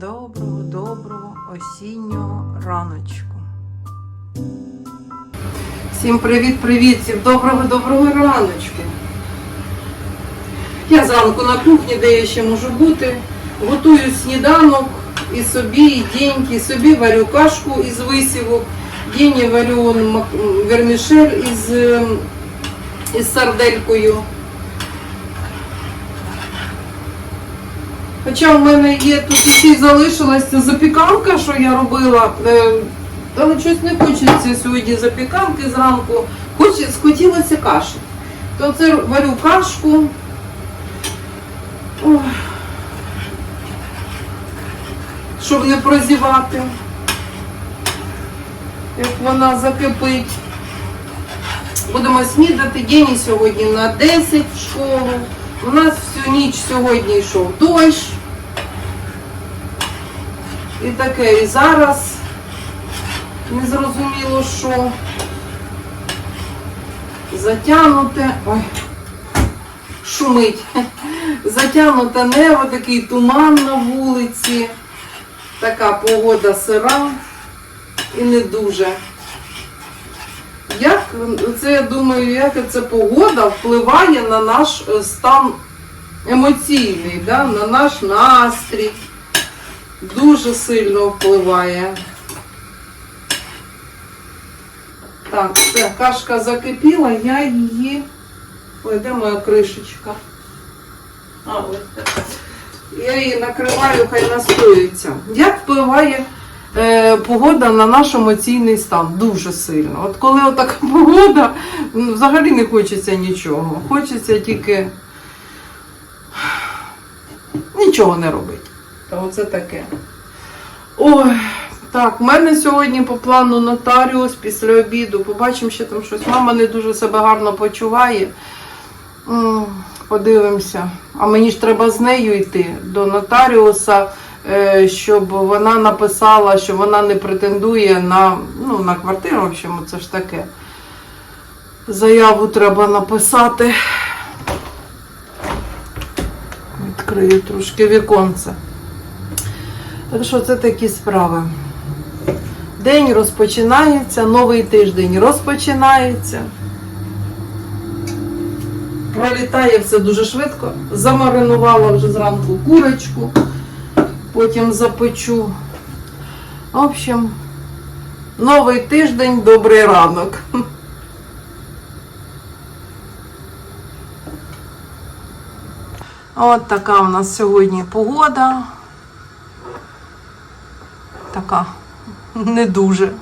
Доброго, доброго осіннього раночку. Всім привіт-привіт, всім доброго, доброго раночку. Я зранку на кухні, де я ще можу бути. Готую сніданок і собі, і деньки, собі варю кашку із висівок. Дені варю вермішель із, ем, із сарделькою. Хоча в мене є тут ще й залишилася запіканка, що я робила. е, Але щось не хочеться сьогодні запіканки зранку. Хоче, схотілося каші. То це варю кашку. Ой. Щоб не прозівати. Як вона закипить. Будемо снідати. День сьогодні на 10 в школу. У нас всю ніч сьогодні йшов дощ. І таке, і зараз не зрозуміло, що затягнуте. Ой, шумить. Затягнуте небо, такий туман на вулиці. Така погода сира і не дуже. Як це, я думаю, як ця погода впливає на наш е, стан емоційний, да? на наш настрій. Дуже сильно впливає. Так, все, кашка закипіла, я її. Ой, де моя кришечка? А, ось. Я її накриваю, хай настоюється. Як впливає е, погода на наш емоційний стан? Дуже сильно. От коли отака погода, ну, взагалі не хочеться нічого. Хочеться тільки нічого не робити. Та оце таке. Ой, так, в мене сьогодні по плану нотаріус після обіду. Побачимо ще там щось. Мама не дуже себе гарно почуває. Подивимося. А мені ж треба з нею йти до нотаріуса, е, щоб вона написала, що вона не претендує на, ну, на квартиру. В общем, це ж таке. Заяву треба написати. Відкрию трошки віконце. Так що це такі справи. День розпочинається, новий тиждень розпочинається. Пролітає все дуже швидко. Замаринувала вже зранку курочку, потім запечу. В общем, новий тиждень, добрий ранок. От така у нас сьогодні погода. Така не дуже.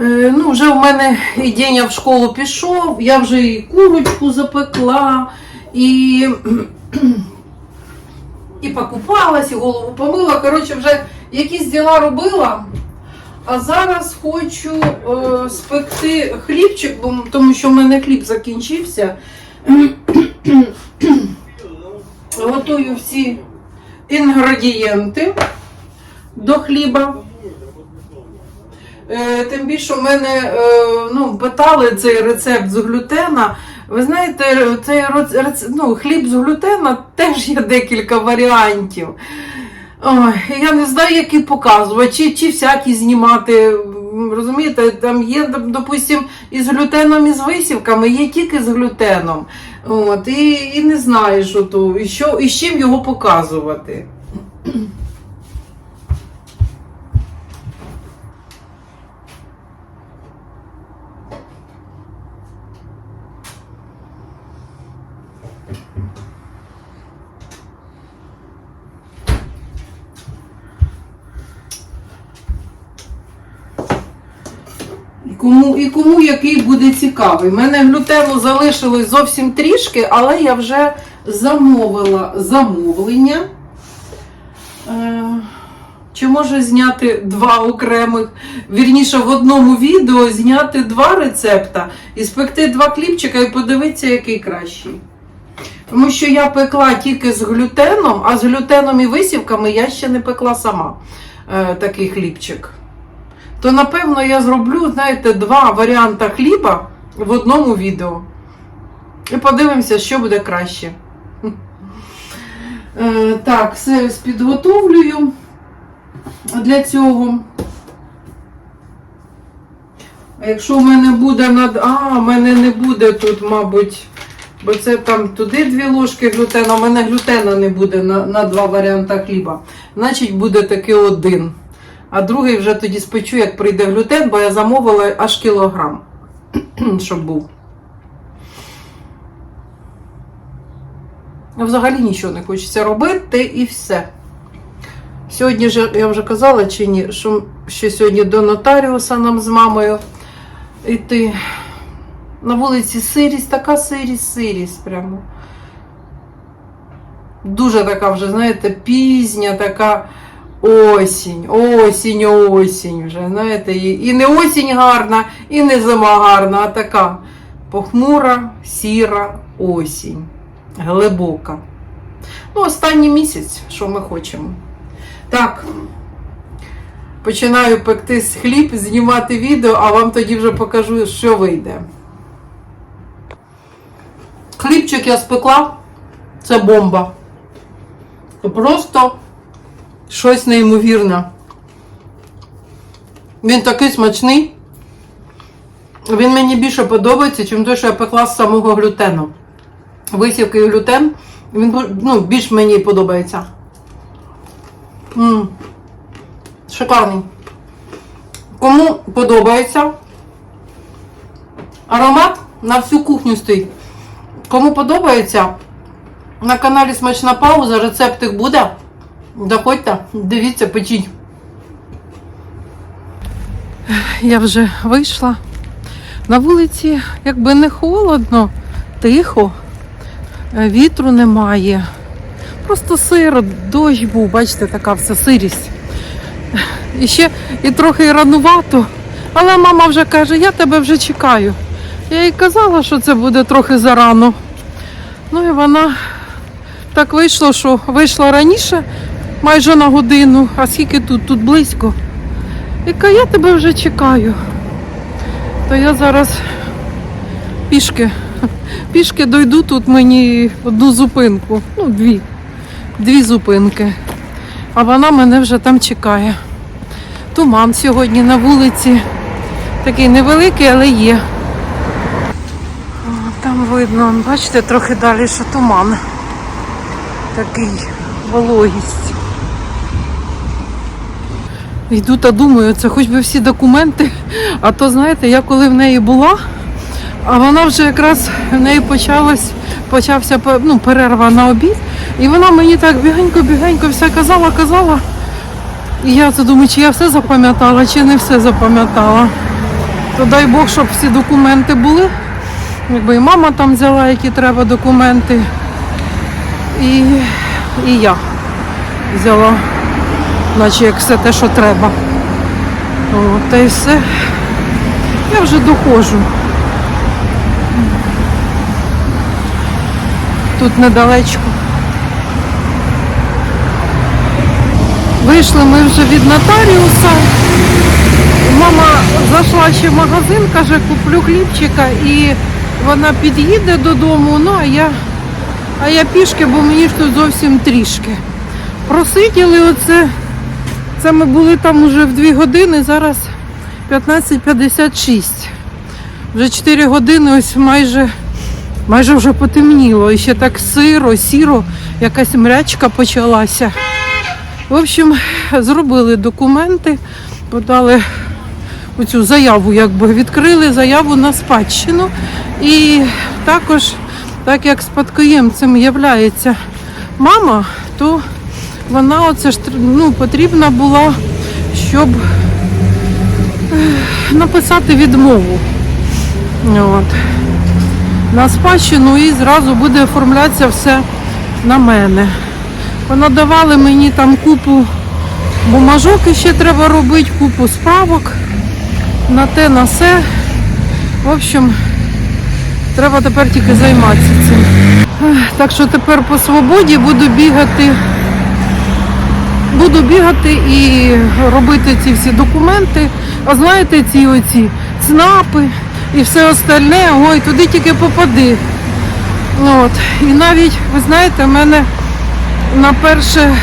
Е, Ну, вже в мене і Деня в школу пішов, я вже і курочку запекла, і, і покупалась, і голову помила. Коротше, вже якісь діла робила. А зараз хочу е, спекти хлібчик, тому що в мене хліб закінчився. Готую всі інгредієнти до хліба. Е, Тим більше в мене е, ну, питали цей рецепт з глютена. Ви знаєте, цей ну, хліб з глютена теж є декілька варіантів. Ой, я не знаю, які показувати, чи, чи всякі знімати. Розумієте, там є, доп- допустим, із глютеном і з висівками, є тільки з глютеном. От, і, і не знаєш, що і, що, і з чим його показувати. І кому, який буде цікавий. У мене глютену залишилось зовсім трішки, але я вже замовила замовлення. Е, чи може зняти два окремих, вірніше в одному відео зняти два рецепта і спекти два кліпчика і подивитися, який кращий. Тому що я пекла тільки з глютеном, а з глютеном і висівками я ще не пекла сама е, такий хлібчик. То напевно я зроблю, знаєте, два варіанти хліба в одному відео. І подивимося, що буде краще. Е, так, все підготовлюю для цього. Якщо в мене буде над. А, в мене не буде тут, мабуть. Бо це там туди дві ложки глютена, у мене глютена не буде на, на два варіанти хліба. Значить, буде таки один. А другий вже тоді спечу, як прийде глютен, бо я замовила аж кілограм, щоб був. Взагалі нічого не хочеться робити і все. Сьогодні ж я вже казала чи ні, що ще сьогодні до нотаріуса нам з мамою йти. На вулиці сирість, така сирість, сирість прямо. Дуже така вже, знаєте, пізня, така осінь, осінь, осінь вже, знаєте, і, не осінь гарна, і не зима гарна, а така похмура, сіра осінь, глибока. Ну, останній місяць, що ми хочемо. Так, починаю пекти хліб, знімати відео, а вам тоді вже покажу, що вийде. Хлібчик я спекла, це бомба. Просто щось неймовірне. Він такий смачний. Він мені більше подобається, ніж той, що я пекла з самого глютену. Висівки і глютен, він ну, більш мені подобається. М, Шикарний. Кому подобається, аромат на всю кухню стоїть. Кому подобається, на каналі Смачна пауза, рецептик буде. Заходьте, дивіться, печіть. Я вже вийшла. На вулиці, якби не холодно, тихо, е, вітру немає. Просто сиро, дощ був, бачите, така вся сирість. І ще і трохи ранувато. Але мама вже каже, я тебе вже чекаю. Я їй казала, що це буде трохи зарано. Ну і вона так вийшло, що вийшла раніше, майже на годину, а скільки тут, тут близько. Каже, я тебе вже чекаю. То я зараз пішки, пішки дойду тут мені одну зупинку, ну дві, дві зупинки. А вона мене вже там чекає. Туман сьогодні на вулиці. Такий невеликий, але є. О, Там видно, бачите, трохи далі, що туман. Такий вологість. Йду та думаю, це хоч би всі документи. А то, знаєте, я коли в неї була, а вона вже якраз в неї почалась, почався ну, перерва на обід. І вона мені так бігенько-бігенько все казала, казала. І я то думаю, чи я все запам'ятала, чи не все запам'ятала. То дай Бог, щоб всі документи були. Якби і мама там взяла, які треба документи. І, і я взяла, наче як все те, що треба. О, та й все. Я вже доходжу. Тут недалечко. Вийшли ми вже від нотаріуса. Мама зайшла ще в магазин, каже, куплю хлібчика і вона під'їде додому, ну а я, а я пішки, бо мені ж тут зовсім трішки. Просиділи оце. Це ми були там уже в 2 години, зараз 15.56. Вже 4 години, ось майже, майже вже потемніло. І ще так сиро, сіро, якась мрячка почалася. В общем, зробили документи, подали оцю заяву, якби відкрили заяву на спадщину. І також Так як спадкоємцем являється мама, то вона оце ж ну, потрібна була, щоб написати відмову. От. На спадщину і зразу буде оформлятися все на мене. Понадавали мені там купу бумажок і ще треба робити, купу справок на те, на все. В общем, треба тепер тільки займатися цим. Так що тепер по свободі буду бігати. Буду бігати і робити ці всі документи. А знаєте, ці оці ЦНАПи і все остальне, ой, туди тільки попади. От. І навіть, ви знаєте, в мене на перше,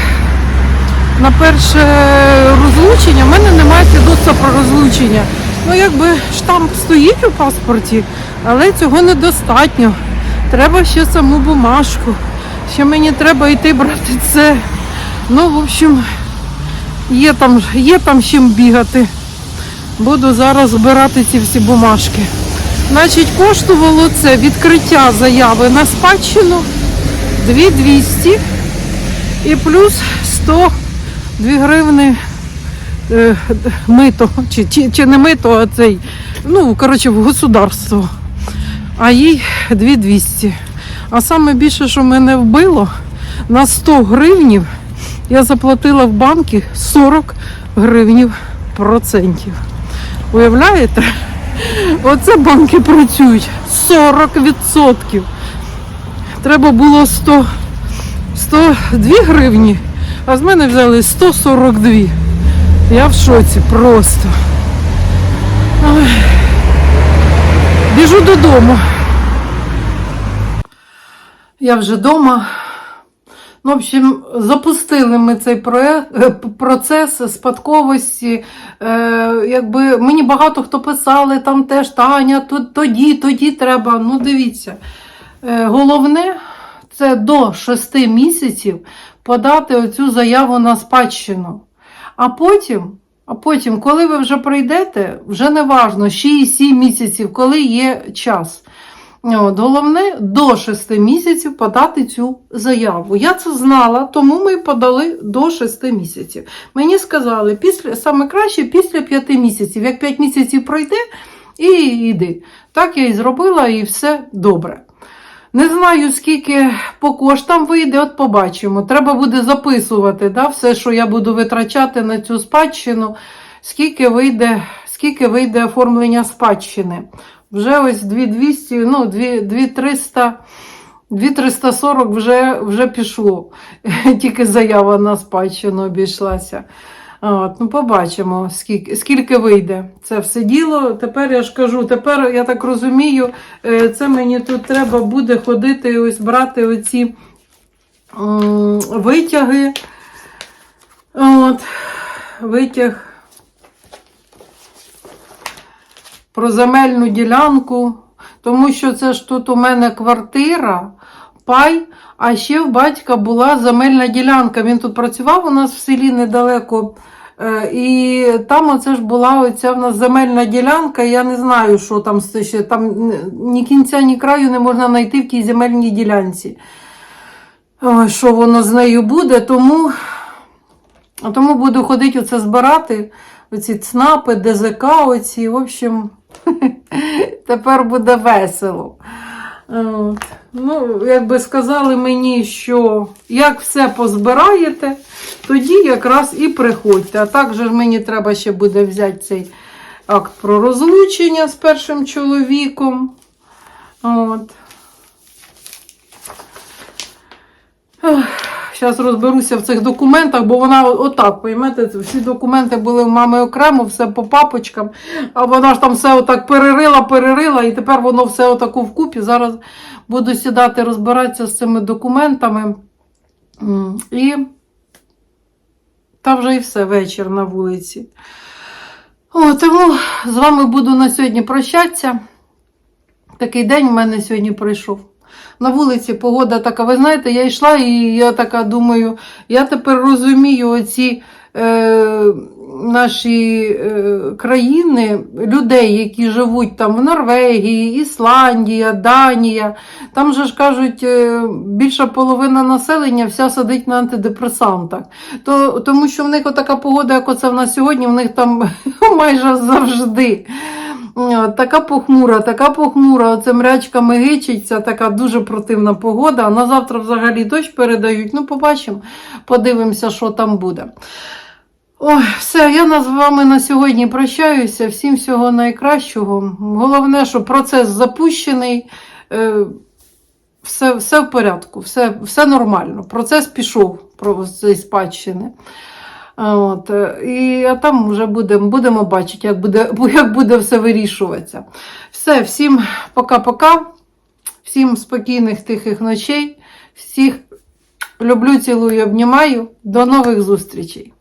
на перше розлучення, в мене немає свідоцтва про розлучення. Ну, якби штамп стоїть у паспорті, але цього недостатньо. Треба ще саму бумажку. Ще мені треба йти брати це. Ну, в общем, є там, є там чим бігати. Буду зараз збирати ці всі бумажки. Значить, коштувало це відкриття заяви на спадщину 2200 і плюс 100 2 гривни е, мито, чи, чи, чи не мито, а цей, ну, коротше, в государство. А їй 2200. А саме більше, що мене вбило, на 100 гривнів я заплатила в банки 40 гривнів процентів. Уявляєте? Оце банки працюють 40%. Треба було 100, 102 гривні, а з мене взяли 142. Я в шоці просто. Ой. Біжу додому. Я вже вдома. В общем, запустили ми цей проект, процес спадковості. Е, якби мені багато хто писали, там теж Таня, тут тоді, тоді треба. Ну, дивіться. Е, головне це до 6 місяців подати оцю заяву на спадщину. А потім, а потім, коли ви вже прийдете, вже не важно, 6-7 місяців, коли є час. От, головне до 6 місяців подати цю заяву. Я це знала, тому ми подали до 6 місяців. Мені сказали, після, саме краще після 5 місяців. Як 5 місяців пройде, і йди. Так я і зробила, і все добре. Не знаю, скільки по коштам вийде, от побачимо. Треба буде записувати да, все, що я буду витрачати на цю спадщину, скільки вийде, скільки вийде оформлення спадщини. Вже ось 2200, ну, 2 2300, 2340 вже, вже пішло. Тільки заява на спадщину обійшлася. От, ну, побачимо, скільки, скільки вийде це все діло. Тепер я ж кажу, тепер я так розумію, е, це мені тут треба буде ходити, ось брати оці витяги. От, витяг про земельну ділянку, тому що це ж тут у мене квартира, пай, а ще в батька була земельна ділянка. Він тут працював у нас в селі недалеко. Е, І там оце ж була оця в нас земельна ділянка. Я не знаю, що там ще там ні кінця, ні краю не можна знайти в тій земельній ділянці. Що воно з нею буде, тому, тому буду ходити оце збирати. Оці ЦНАПи, ДЗК, оці, в общем, тепер буде весело. От. Ну, якби сказали мені, що як все позбираєте, тоді якраз і приходьте. А також мені треба ще буде взяти цей акт про розлучення з першим чоловіком. От. Зараз розберуся в цих документах, бо вона отак, поймете, всі документи були в мами окремо, все по папочкам, а вона ж там все отак перерила, перерила, і тепер воно все отаку вкупі. Зараз буду сідати розбиратися з цими документами. І та вже і все, вечір на вулиці. О, тому з вами буду на сьогодні прощатися. Такий день у мене сьогодні пройшов. На вулиці погода така, ви знаєте, я йшла і я така думаю, я тепер розумію оці е, наші е, країни, людей, які живуть там в Норвегії, Ісландія, Данія. Там же ж кажуть, е, більша половина населення вся сидить на антидепресантах. То, тому що в них така погода, як оце в нас сьогодні, в них там майже завжди. Така похмура, така похмура, оце мрячками гичиться, така дуже противна погода. На завтра взагалі дощ передають. Ну, побачимо, подивимося, що там буде. Ой, все, я з вами на сьогодні прощаюся. Всім всього найкращого. Головне, що процес запущений, е, все, все в порядку, все, все нормально. Процес пішов з спадщини. От, е, і а там вже будемо, будемо бачити, як буде, як буде все вирішуватися. Все, всім пока-пока, всім спокійних тихих ночей, всіх люблю, цілую, обнімаю. До нових зустрічей!